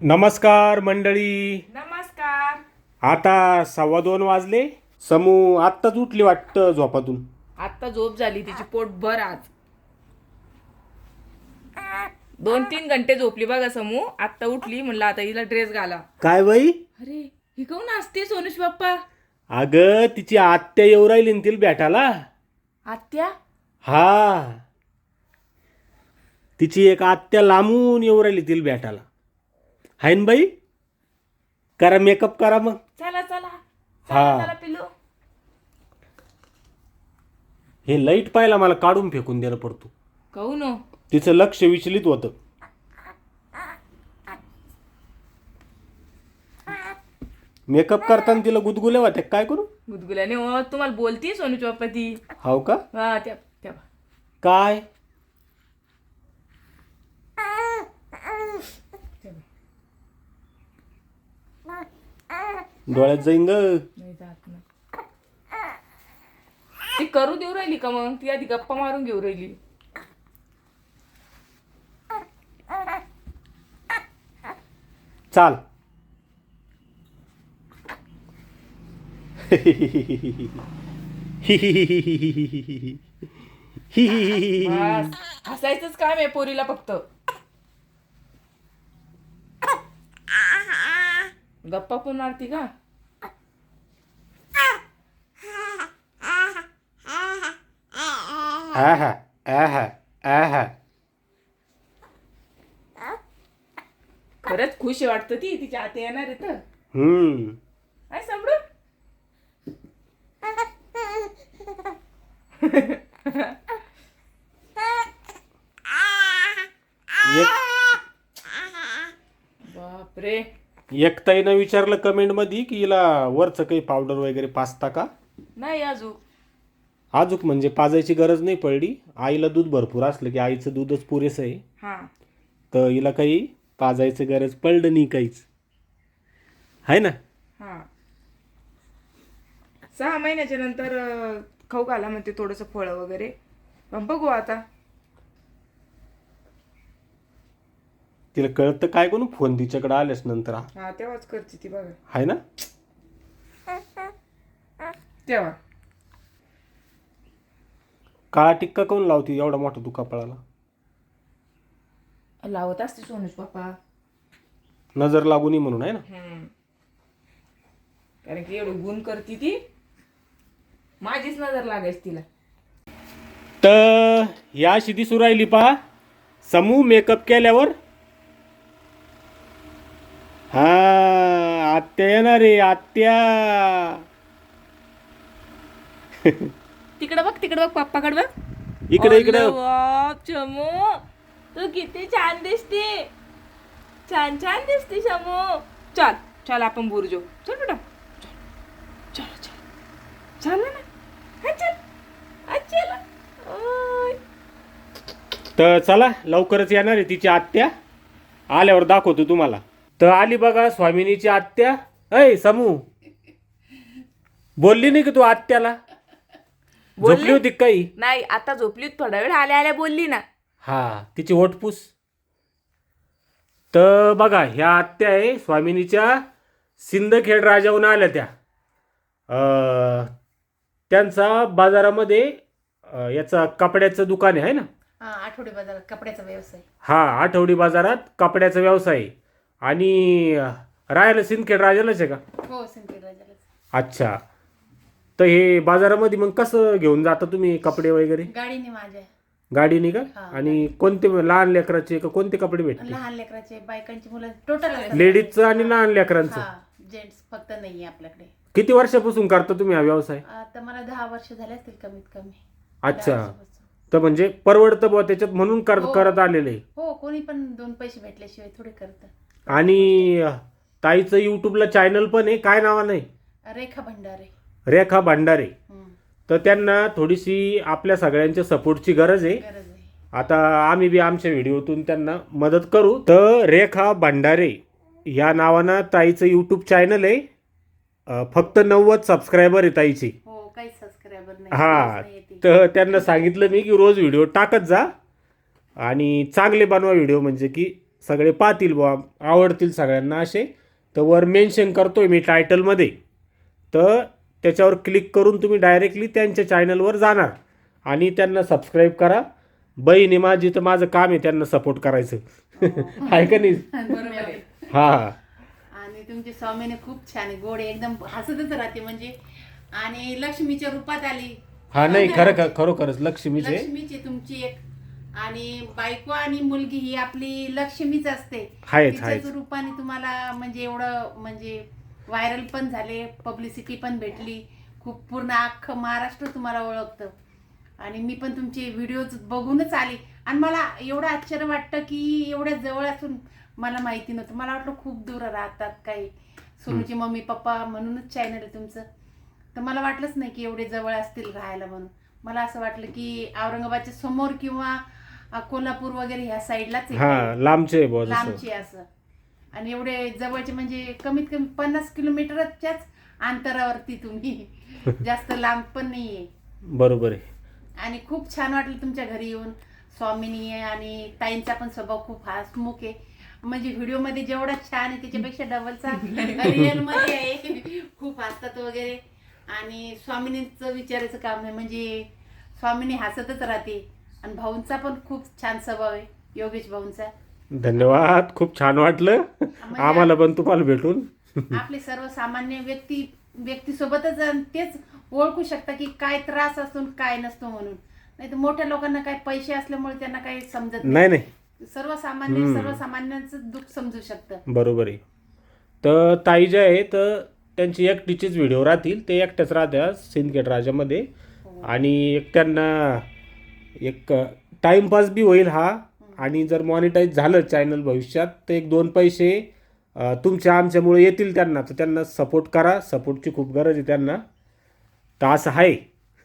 नमस्कार मंडळी. नमस्कार. आता सव्वा दोन वाजले. समू आत्ताच उठली वाटतं झोपातून? आत्ता झोप झाली तिची पोट भर आज. दोन तीन घंटे झोपली बघा समू आत्ता उठली म्हणलं आता हिला ड्रेस घाला. काय बाई? अरे ही काऊन असते सोनुष बाप्पा? अगं तिची आत्या येऊ राहिली ना तिला भेटायला. आत्या? हा. तिची एक आत्या लांबून येऊ राहिली तिला भेटायला. हाय ना बाई? करा मेकअप करा मग. चला चला. हा. चला चला पिलू हे लाइट पाहिला मला काढून फेकून द्यायला पडतो. कहू नो? तिचं लक्ष विचलित होतं. मेकअप करताना तिला गुदगुल्या होत्या काय करू? गुदगुल्याने हो तुम्हाला बोलती सोनुष बाप्पा ती. हाव का? हा त्या त्या काय? डोळ्यात जाईन ग. नाही जात ना. ती करू देऊ राहिली का मग? ती आधी गप्पा मारून घेऊ राहिली. चाल. बस. हसायचंच काम आहे पोरीला फक्त. गप्पा पण मारती का? आहा आहा आहा खरंच खुश वाटतं ती तिच्या आते येणार तर हम्म. काय एक बापरे. एक ताईनं विचारलं कमेंटमध्ये की हिला वरचं काही पावडर वगैरे पाचता का? नाही अजून. आजूक म्हणजे पाजायची गरज नाही पडली. आईला दूध भरपूर असलं की आईचं दूधच पुरेसं आहे. हा. तर हिला काही पाजायचं गरज पडलं नाही काहीच. आहे ना? हा. सहा महिन्याच्या नंतर अं, खाऊ घाला म्हणते थोडस फळ वगैरे. पण बघू आता. तिला कळतं काय करू फोन तिच्याकडे आल्यास नंतर. हा तेव्हाच करते ती बघा. आहे ना? तेव्हा. काळा टिक्का कोण लावती एवढा मोठा तू कपाळाला लावत असते सोनुष बाप्पा नजर लागू नये म्हणून आहे ना? हम्म. कारण की एवढं गुण करते ती. माझीच नजर लागायची तिला. तर या अशी दिसू राहिली पहा. समूह मेकअप केल्यावर. हा आत्या येणार आहे आत्या. तिकडे बघ तिकडे बघ पप्पाकडे बघ. इकडे इकडे. चमू तू किती छान दिसते. छान छान दिसते शमू. चल चल आपण बुरजो चल बेटा. चल चल चल. ना? हा, चल. हा, चल. तर चला लवकरच येणार आहे तिची आत्या. आल्यावर दाखवतो तुम्हाला. तर आली बघा स्वामिनीची आत्या. अय समू. बोलली नाही की तू आत्याला? झोपली होती काही? नाही आता झोपली होती. थोडा वेळ आल्या आल्या बोलली ना. हा तिची ओटपूस. तर बघा ह्या आत्या आहे स्वामिनीच्या सिंदखेड राजाहून आल्या त्या. अं, त्यांचा बाजारामध्ये याचा कपड्याचं दुकान आहे ना? हा आठवडे बाजारात कपड्याचा व्यवसाय. हा आठवडी बाजारात कपड्याचा व्यवसाय. आहे. आणि राहायला सिंदखेड राजालाच आहे का? हो संकेत राजालाच. अच्छा. तर हे बाजारामध्ये मग कसं घेऊन जाता तुम्ही कपडे वगैरे? गाडीने माझ्या गाडीने का? हा. आणि कोणते लहान लेकराचे का कोणते कपडे भेटते लहान लेकराचे बायकांची मुलं टोटल लेडीजचं आणि लहान लेकरांचं? हा जेंट्स फक्त नाहीये आपल्याकडे. किती वर्षापासून करता तुम्ही हा व्यवसाय? आता मला दहा वर्ष झाले असतील कमीत कमी. अच्छा. दहा वर्षापासून. तर म्हणजे परवडतं बुवा त्याच्यात म्हणून कर हो. करत आलेले. हो कोणी पण दोन पैसे भेटल्याशिवाय थोडे करत. आणि ताईचं युट्यूबला चॅनल पण आहे काय नावानं आहे? रेखा भंडारे. रेखा भांडारे. तर त्यांना थोडीशी आपल्या सगळ्यांच्या सपोर्टची गरज आहे. गरज आहे. आता आम्ही बी आमच्या व्हिडिओतून त्यांना मदत करू. तर रेखा भंडारे या नावानं ताईचं यूट्यूब चॅनल आहे. अं, फक्त नव्वद सबस्क्रायबर आहे ताईची. हो काही सबस्क्रायबर नाही हा काहीच. तर त्यांना सांगितलं मी की रोज व्हिडिओ टाकत जा. आणि चांगले बनवा व्हिडिओ म्हणजे की सगळे पाहतील बुवा आवडतील सगळ्यांना असे. तर वर मेन्शन करतोय मी टायटलमध्ये तर त्याच्यावर क्लिक करून तुम्ही डायरेक्टली त्यांच्या चॅनलवर जाणार. आणि त्यांना सबस्क्राईब करा. बहीण आहे माझी तर माझं काम आहे त्यांना सपोर्ट करायचं. आहे का नाही? बरोबर आहे. हा. हा आणि तुमची स्वामीने खूप छान आहे. गोड आहे. एकदम हसतच राहते म्हणजे. आणि लक्ष्मीच्या रूपात आली. हा नाही खरं खरं खरोखरच लक्ष्मीचे. लक्ष्मीची तुमची एक. आणि बायको आणि मुलगी ही आपली लक्ष्मीच असते. तिच्याच. रूपाने तुम्हाला म्हणजे एवढं म्हणजे व्हायरल पण झाले पब्लिसिटी पण भेटली. खूप पूर्ण अख्खं महाराष्ट्र तुम्हाला ओळखतं. आणि मी पण तुमचे व्हिडिओज बघूनच आले. आणि मला एवढं आश्चर्य वाटतं की एवढ्या जवळ असून मला माहिती नव्हतं. मला वाटलं खूप दूर राहतात काही. सोनूचे मम्मी पप्पा म्हणूनच चॅनल आहे तुमचं. तर मला वाटलंच नाही की एवढे जवळ असतील राहायला म्हणून. मला असं वाटलं की औरंगाबादच्या समोर किंवा कोल्हापूर वगैरे ह्या साईडलाच लांबचे लांबचे असं. आणि एवढे जवळचे म्हणजे कमीत कमी पन्नास किलोमीटरच्याच अंतरावरती तुम्ही. जास्त लांब पण नाहीये. बरोबर आहे. आणि खूप छान वाटलं तुमच्या घरी येऊन. स्वामिनी आहे आणि ताईंचा पण स्वभाव खूप हसमुख आहे. म्हणजे व्हिडिओमध्ये जेवढा छान आहे त्याच्यापेक्षा डबलचा रिअलमध्ये आहे. खूप हसतात वगैरे. आणि स्वामिनीचं विचारायचं काम आहे म्हणजे स्वामिनी हसतच राहते. आणि भाऊंचा पण खूप छान स्वभाव आहे. योगेश भाऊंचा. धन्यवाद खूप छान वाटलं. आम्हाला पण तुम्हाला भेटून. आपले सर्वसामान्य व्यक्ती व्यक्तीसोबतच तेच ओळखू शकता की काय त्रास असतो काय नसतो म्हणून. नाही तर मोठ्या लोकांना काय पैसे असल्यामुळे त्यांना काही समजत नाही. नाही सर्वसामान्य. सर्वसामान्यांचं दुःख समजू शकतं. बरोबर आहे. तर ताई जे आहे तर त्यांची एकटीचीच व्हिडिओ राहतील. ते एकट्याच राहत्या सिंदखेड राजामध्ये. आणि एक त्यांना एक टाईमपास बी होईल हा. आणि जर मॉनिटाईज झालं चॅनल भविष्यात तर एक दोन पैसे तुमच्या आमच्यामुळे येतील त्यांना. तर त्यांना सपोर्ट करा. सपोर्टची खूप गरज आहे त्यांना. तर असं आहे.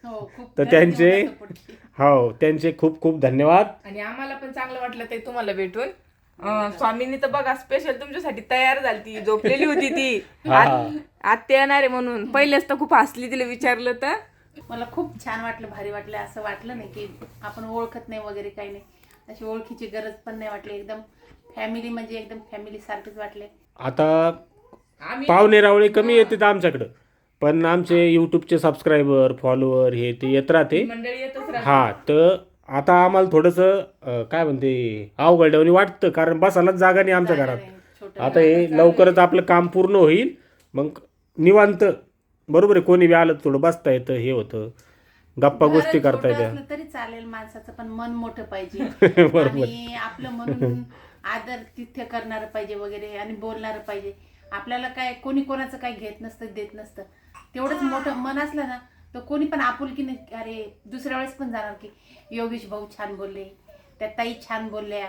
हो खूप तर त्यांचे. हो त्यांचे खूप खूप धन्यवाद. आणि आम्हाला पण चांगलं वाटलं ते तुम्हाला भेटून. स्वामींनी तर बघा स्पेशल तुमच्यासाठी तयार झाली ती झोपलेली होती ती. हा. आत- आत्या येणार आहे म्हणून. पहिलेच तर खूप हसली तिला विचारलं तर. मला खूप छान वाटलं भारी वाटलं. असं वाटलं नाही की आपण ओळखत नाही वगैरे काही नाही. अशी ओळखीची गरज पण नाही वाटली एकदम फॅमिली म्हणजे एकदम फॅमिली सारखेच वाटले. आता आम्ही पाहुणे रावळे कमी येतात आमच्याकडं. पण आमचे यूट्यूबचे सबस्क्रायबर फॉलोअर हे ते येत राहते. मंडळी येतच राहते. हा तर आता आम्हाला थोडंसं अं, काय म्हणते अवघडवणी वाटतं कारण बसायलाच जागा नाही आमच्या घरात. छोटं आता हे लवकरच आपलं काम पूर्ण होईल. मग निवांत बरोबर आहे कोणी बी आलं तर थोडं बसता येतं हे होतं. गप्पा गोष्टी घरात करता छोटं येत्या असलं तरी चालेल माणसाचं पण मन मोठं पाहिजे. बरोबर. आणि आपलं म्हणून आदर तिथ्य करणार पाहिजे वगैरे आणि बोलणार पाहिजे. आपल्याला काय कोणी कोणाचं काय घेत नसतं देत नसतं. तेवढंच मोठं मन असलं ना तर कोणी पण आपुलकीने अरे दुसऱ्या वेळेस पण जाणार की योगेश भाऊ छान बोलले त्या ताई छान बोलल्या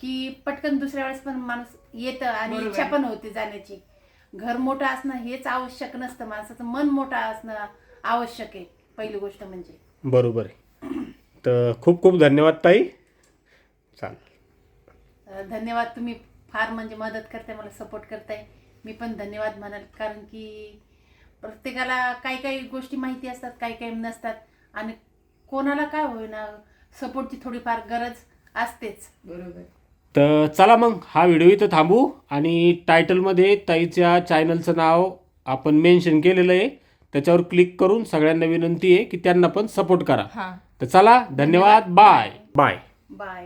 की पटकन दुसऱ्या वेळेस पण माणूस येतं आणि बरोबर. इच्छा पण होते जाण्याची. घर मोठं असणं हेच आवश्यक नसतं माणसाचं मन मोठं असणं आवश्यक आहे. पहिली गोष्ट म्हणजे. बरोबर आहे. तर खूप खूप धन्यवाद ताई. चालेल. अं, धन्यवाद तुम्ही फार म्हणजे मदत करताय मला सपोर्ट करताय. मी पण धन्यवाद म्हणाल कारण की प्रत्येकाला काही काही गोष्टी माहिती असतात काही काही नसतात. आणि कोणाला काय होईना सपोर्टची थोडीफार गरज असतेच. बरोबर. तर चला मग हा व्हिडिओ इथं थांबू. आणि टायटलमध्ये ताईच्या चॅनलचं नाव आपण मेन्शन केलेलं आहे. त्याच्यावर क्लिक करून सगळ्यांना विनंती आहे की त्यांना पण सपोर्ट करा. हा. तर चला धन्यवाद बाय बाय बाय